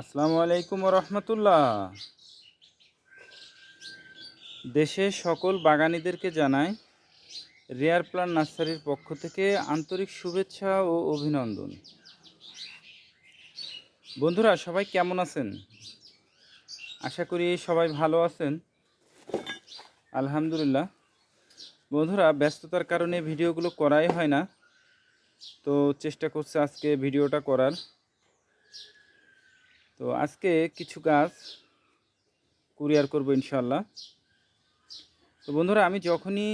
আসসালামু আলাইকুম রহমতুল্লাহ দেশের সকল বাগানীদেরকে জানাই, রেয়ার প্লান নার্সারির পক্ষ থেকে আন্তরিক শুভেচ্ছা ও অভিনন্দন। বন্ধুরা, সবাই কেমন আছেন? আশা করি সবাই ভালো আছেন। আলহামদুলিল্লাহ। বন্ধুরা, ব্যস্ততার কারণে ভিডিওগুলো করাই হয় না। তো চেষ্টা করছে আজকে ভিডিওটা করার। তো আজকে কিছু গাছ কুরিয়ার করব ইনশাল্লাহ তো বন্ধুরা, আমি যখনই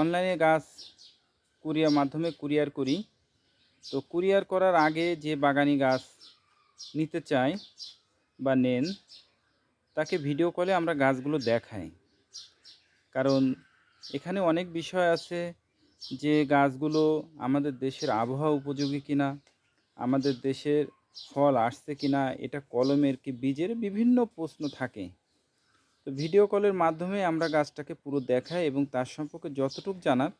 অনলাইনে গাছ কুরিয়ার মাধ্যমে কুরিয়ার করি, তো কুরিয়ার করার আগে যে বাগানি গাছ নিতে চায় বা নেন, তাকে ভিডিও কলে আমরা গাছগুলো দেখাই। কারণ এখানে অনেক বিষয় আছে যে গাছগুলো আমাদের দেশের আবহাওয়া উপযোগী কিনা, আমাদের দেশের ফল আসছে কিনা, এটা কলমের কি বীজের বিভিন্ন প্রশ্ন থাকে। তো ভিডিও কলের মাধ্যমে আমরা গাছটাকে পুরো দেখাই এবং তার সম্পর্কে যতটুকু জানার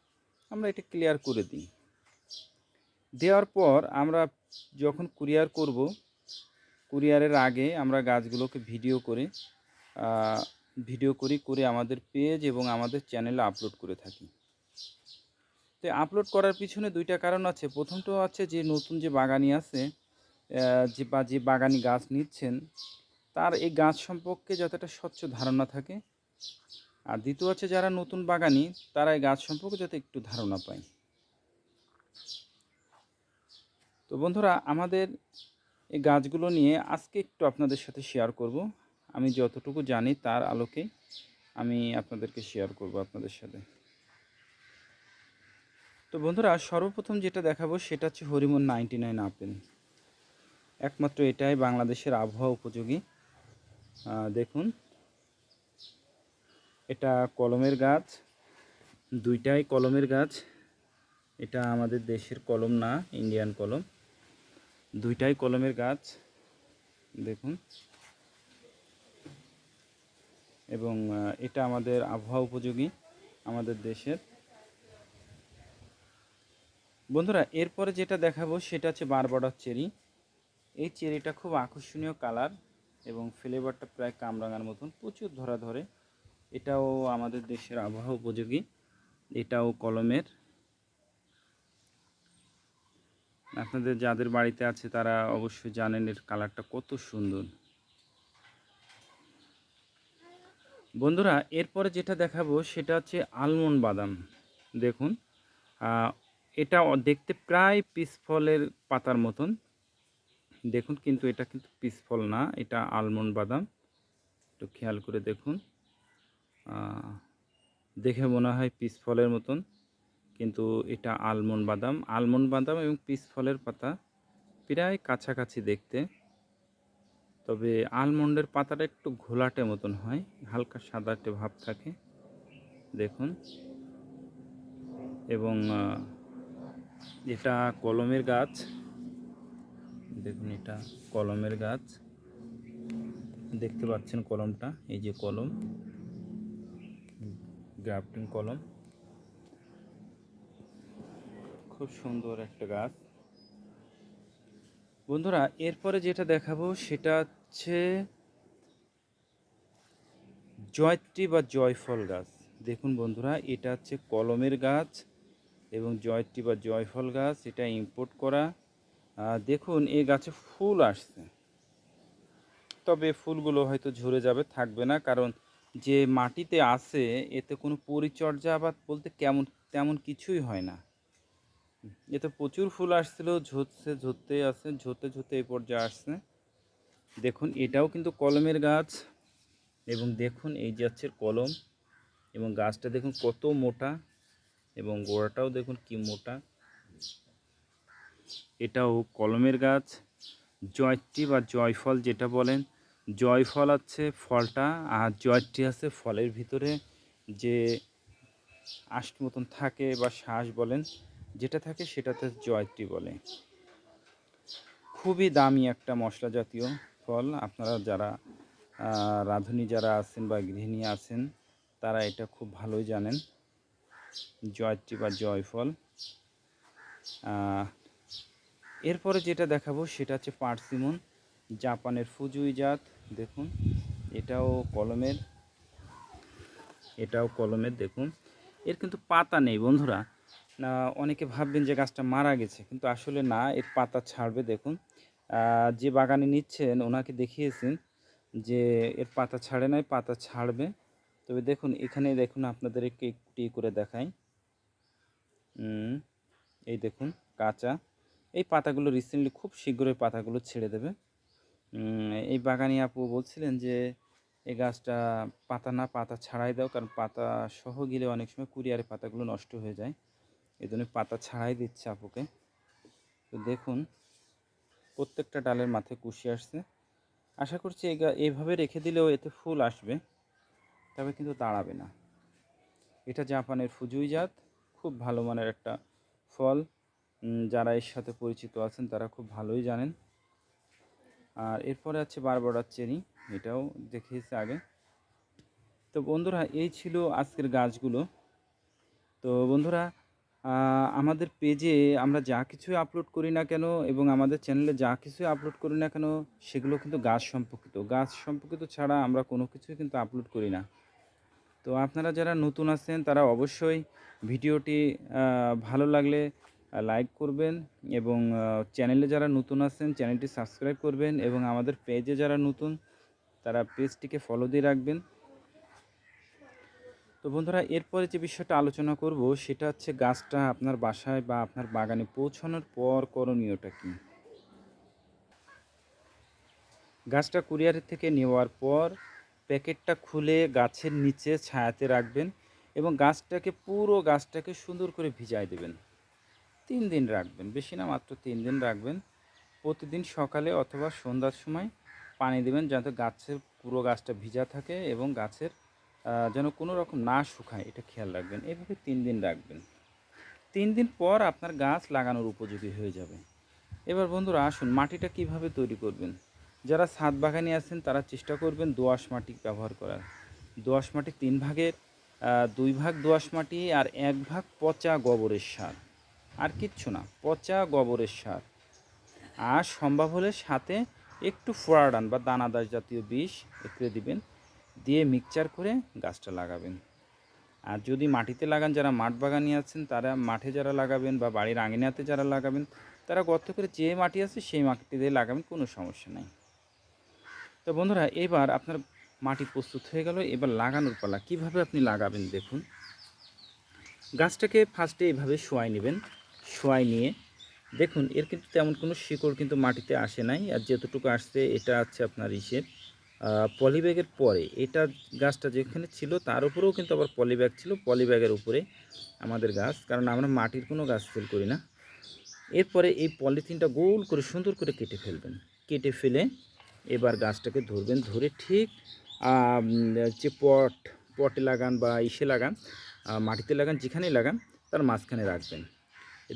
আমরা এটা ক্লিয়ার করে দিই। দেওয়ার পর আমরা যখন কুরিয়ার করব কুরিয়ারের আগে আমরা গাছগুলোকে ভিডিও করে ভিডিও করি, করে আমাদের পেজ এবং আমাদের চ্যানেলে আপলোড করে থাকি। তো আপলোড করার পিছনে দুইটা কারণ আছে। প্রথমটা আছে যে, নতুন যে বাগানি আছে যে বা যে বাগানি গাছ নিচ্ছেন, তার এই গাছ সম্পর্কে যাতে একটা স্বচ্ছ ধারণা থাকে। আর দ্বিতীয় হচ্ছে যারা নতুন বাগানি, তারা এই গাছ সম্পর্কে যাতে একটু ধারণা পায়। তো বন্ধুরা, আমাদের এই গাছগুলো নিয়ে আজকে একটু আপনাদের সাথে শেয়ার করব। আমি যতটুকু জানি তার আলোকে আমি আপনাদেরকে শেয়ার করব আপনাদের সাথে। তো বন্ধুরা, সর্বপ্রথম যেটা দেখাবো সেটা হচ্ছে হরিমন নাইনটি নাইন আপেল। একমাত্র এটাই বাংলাদেশের আবহাওয়া উপযোগী। দেখুন, এটা কলমের গাছ, দুইটাই কলমের গাছ। এটা আমাদের দেশের কলম না, ইন্ডিয়ান কলম। দুইটাই কলমের গাছ, দেখুন। এবং এটা আমাদের আবহাওয়া উপযোগী, আমাদের দেশের। বন্ধুরা, এরপরে যেটা দেখাবো, সেটা হচ্ছে বারবাডার চেরি এই চেরিটা খুব আকর্ষণীয় কালার এবং ফ্লেভারটা প্রায় কামরাঙার মতন। প্রচুর ধরা ধরে। এটাও আমাদের দেশের আবহাওয়া উপযোগী। এটাও কলমের। আপনাদের যাদের বাড়িতে আছে তারা অবশ্যই জানেন এর কালারটা কত সুন্দর। বন্ধুরা, এরপরে যেটা দেখাবো সেটা হচ্ছে আলমন্ড বাদাম। দেখুন এটা দেখতে প্রায় পিস ফলের পাতার মতন। দেখুন কিন্তু এটা কিন্তু পিস ফল না, এটা আলমন্ড বাদাম। একটু খেয়াল করে দেখুন। দেখে মনে হয় পিস ফলের মতন, কিন্তু এটা আলমন্ড বাদাম। আলমন্ড বাদাম এবং পিস ফলের পাতা প্রায় কাছাকাছি দেখতে। তবে আলমন্ডের পাতাটা একটু ঘোলাটে মতন হয়, হালকা সাদাটে ভাব থাকে। দেখুন। এবং এটা কলমের গাছ। দেখুন এটা কলমের গাছ। দেখতে পাচ্ছেন কলমটা, এই যে কলম। গ্রাফটিং কলম। খুব সুন্দর একটা গাছ। বন্ধুরা, এরপরে যেটা দেখাবো সেটা হচ্ছে জয়ত্রী বা জয়ফল গাছ। দেখুন বন্ধুরা, এটা হচ্ছে কলমের গাছ এবং জয়ত্রী বা জয়ফল গাছ, এটা ইম্পোর্ট করা। দেখুন, এই গাছে ফুল আসছে। তবে ফুলগুলো হয়তো ঝরে যাবে, থাকবে না, কারণ যে মাটিতে আছে, এতে কোনো পরিচর্যা বা বলতে কেমন, তেমন কিছুই হয় না। এতে প্রচুর ফুল আসছিল, ঝরছে ঝরতে আছে, ঝরতে ঝরতে এই পর্যায়ে আসছে। দেখুন, এটাও কিন্তু কলমের গাছ, এবং দেখুন, এই যাচ্ছে কলম, এবং গাছটা দেখুন কত মোটা, এবং গোড়াটাও দেখুন কি মোটা। এটাও কলমের গাছ, জয়ত্রী বা জয়ফল যেটা বলেন। জয়ফল আছে ফলটা, আর জয়ত্রী আছে ফলের ভিতরে যে আষ্ট মতন থাকে বা শ্বাস বলেন, যেটা থাকে সেটাতে জয়ত্রী বলে। খুবই দামি একটা মশলা জাতীয় ফল। আপনারা যারা রাঁধুনি যারা আছেন বা গৃহিণী আছেন, তারা এটা খুব ভালোই জানেন। জয়ত্রী বা জয়ফল এরপরে যেটা দেখাবো সেটা হচ্ছে পার্সিমন, জাপানের ফুজুই জাত, দেখুন। এটাও কলমের এটাও কলমের, দেখুন। এর কিন্তু পাতা নেই বন্ধুরা। অনেকে ভাববেন যে গাছটা মারা গেছে, কিন্তু আসলে না, এর পাতা ছাড়বে, দেখুন। যে বাগানে নিচ্ছেন, ওনাকে দেখিয়েছেন যে এর পাতা ছাড়ে নাই, পাতা ছাড়বে। তবে দেখুন, এখানে দেখুন আপনাদের একটি করে দেখাই। এই দেখুন, কাঁচা। এই পাতাগুলো রিসেন্টলি খুব শীঘ্রই পাতাগুলো ছেড়ে দেবে। এই বাগানি আপু বলছিলেন যে এই গাছটা পাতা না, পাতা ছাড়াই দাও, কারণ পাতা সহ গেলে অনেক সময় কুরিয়ারে পাতাগুলো নষ্ট হয়ে যায়। এই জন্য পাতা ছাড়াই দিচ্ছে আপুকে। তো দেখুন, প্রত্যেকটা ডালের মাথায় কুশি আসছে। আশা করছি এই এইভাবে রেখে দিলেও এতে ফুল আসবে, তবে কিন্তু দাঁড়াবে না। এটা জাপানের ফুজুই জাত, খুব ভালো মানের একটা ফল। যারা এর সাথে পরিচিত আছেন, তারা খুব ভালোই জানেন। আর এরপরে আছে বারবারার চেরি, এটাও দেখিয়েছে আগে। তো বন্ধুরা, এই ছিল আজকের গাছগুলো। তো বন্ধুরা আমাদের পেজে আমরা যা কিছুই আপলোড করি না কেন এবং আমাদের চ্যানেলে যা কিছুই আপলোড করি না কেন, সেগুলো কিন্তু গাছ সম্পর্কিত। গাছ সম্পর্কিত ছাড়া আমরা কোনো কিছুই কিন্তু আপলোড করি না। তো আপনারা যারা নতুন আছেন, তারা অবশ্যই ভিডিওটি ভালো লাগলে লাইক করবেন এবং চ্যানেলে যারা নতুন আছেন চ্যানেলটি সাবস্ক্রাইব করবেন এবং আমাদের পেজে যারা নতুন, তারা পেজটিকে ফলো দিয়ে রাখবেন। তো বন্ধুরা, এরপরে যে বিষয়টা আলোচনা করব, সেটা হচ্ছে গাছটা আপনার বাসায় বা আপনার বাগানে পৌঁছানোর পর করণীয়টা কী? গাছটা কুরিয়ারের থেকে নেওয়ার পর প্যাকেটটা খুলে গাছের নিচে ছায়াতে রাখবেন এবং গাছটাকে, পুরো গাছটাকে সুন্দর করে ভিজায় দেবেন। তিন দিন রাখবেন, বেশি না মাত্র তিন দিন রাখবেন। প্রতিদিন সকালে অথবা সন্ধ্যার সময় পানি দেবেন যাতে গাছের পুরো গাছটা ভিজা থাকে এবং গাছের যেন কোনো রকম না শুকায়, এটা খেয়াল রাখবেন। এভাবে তিন দিন রাখবেন। তিন দিন পর আপনার গাছ লাগানোর উপযোগী হয়ে যাবে। এবার বন্ধুরা আসুন, মাটিটা কীভাবে তৈরি করবেন? যারা ছাদ বাগানে আছেন, তারা চেষ্টা করবেন দোআঁশ মাটি ব্যবহার করার। দোআঁশ মাটি তিন ভাগের দুই ভাগ দোআঁশ মাটি আর এক ভাগ পচা গোবরের সার। আর কিচ্ছু না, পচা গোবরের সার। আর সম্ভব হলে সাথে একটু ফোয়ারাডান বা দানাদার জাতীয় বিষ একটু দিবেন, দিয়ে মিক্সচার করে গাছটা লাগাবেন। আর যদি মাটিতে লাগান যারা মাঠ বাগানি আছেন, তারা মাঠে যারা লাগাবেন বা বাড়ির আঙিনাতে যারা লাগাবেন, তারা গর্ত করে যে মাটি আছে সেই মাটিতে লাগাবেন, কোনো সমস্যা নাই। তো বন্ধুরা, এবার আপনার মাটি প্রস্তুত হয়ে গেল, এবার লাগানোর পালা। কীভাবে আপনি লাগাবেন দেখুন। গাছটাকে ফার্স্টে এইভাবে শোয়াই নেবেন। শোয়াই নিয়ে। দেখুন, এর কিন্তু তেমন কোনো শিকড় কিন্তু মাটিতে আসে নাই। আর যতটুকু আসছে, এটা আছে আপনার ইসের পলিব্যাগের পরে। এটা গাছটা যেখানে ছিল, তার উপরেও কিন্তু আবার পলিব্যাগ ছিল। পলিব্যাগের উপরে আমাদের গাছ, কারণ আমরা মাটির কোনো গাছ সেল করি না। এরপরে এই পলিথিনটা গোল করে সুন্দর করে কেটে ফেলবেন। কেটে ফেলে এবার গাছটাকে ধরবেন, ধরে ঠিক যে পট, পটে লাগান বা ইসে লাগান মাটিতে লাগান, যেখানেই লাগান, তার মাঝখানে রাখবেন।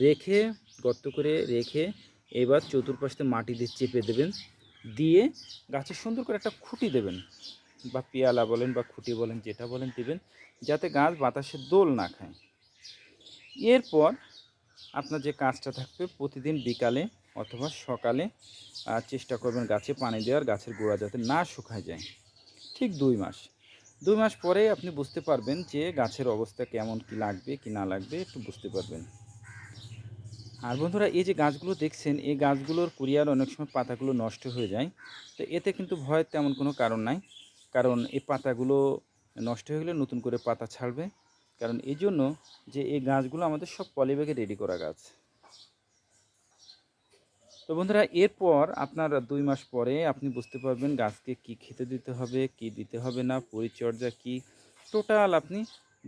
রেখে, গর্ত করে রেখে এবার চতুর্পাশে মাটি দিয়ে চেপে দেবেন। দিয়ে গাছে সুন্দর করে একটা খুঁটি দেবেন, বা পেয়ালা বলেন, বা খুঁটি বলেন, যেটা বলেন দেবেন, যাতে গাছ বাতাসে দোল না খায়। এরপর আপনার যে কাজটা থাকবে, প্রতিদিন বিকালে অথবা সকালে চেষ্টা করবেন গাছে পানি দেওয়ার, গাছের গোড়া যাতে না শুকায় যায়। ঠিক দুই মাস। দুই মাস পরে আপনি বুঝতে পারবেন যে গাছের অবস্থা কেমন, কি লাগবে, কি না লাগবে, একটু বুঝতে পারবেন। আর বন্ধুরা, এই যে গাছগুলো দেখছেন, এই গাছগুলোর কুরিয়ার অনেক সময় পাতাগুলো নষ্ট হয়ে যায়। তো এতে কিন্তু ভয়ের তেমন কোনো কারণ নাই। কারণ এই পাতাগুলো নষ্ট হয়ে গেলে নতুন করে পাতা ছাড়বে। কারণ এই জন্য যে এই গাছগুলো আমাদের সব পলিব্যাগে রেডি করা গাছ। তো বন্ধুরা, এরপর আপনার দুই মাস পরে আপনি বুঝতে পারবেন গাছকে কি খেতে দিতে হবে, কি দিতে হবে না, পরিচর্যা কি। টোটাল আপনি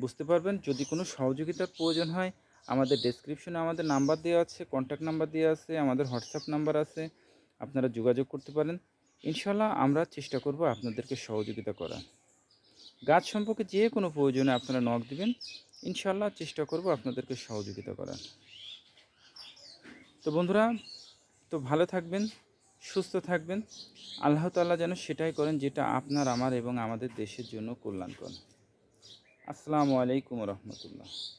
বুঝতে পারবেন যদি কোনো সহযোগিতার প্রয়োজন হয় আমাদের ডেসক্রিপশনে আমাদের নাম্বার দেওয়া আছে কন্ট্যাক্ট নাম্বার দেওয়া আছে, আমাদের হোয়াটসঅ্যাপ নাম্বার আছে। আপনারা যোগাযোগ করতে পারেন। ইনশাল্লাহ আমরা চেষ্টা করব আপনাদেরকে সহযোগিতা করার। গাছ সম্পর্কে যে কোনো প্রয়োজনে আপনারা নখ দিবেন। ইনশাল্লাহ চেষ্টা করব আপনাদেরকে সহযোগিতা করার। তো বন্ধুরা, তো ভালো থাকবেন, সুস্থ থাকবেন। আল্লাহ তাআলা যেন সেটাই করেন যেটা আপনার, আমার এবং আমাদের দেশের জন্য কল্যাণকর। আসসালামু আলাইকুম রহমতুল্লাহ।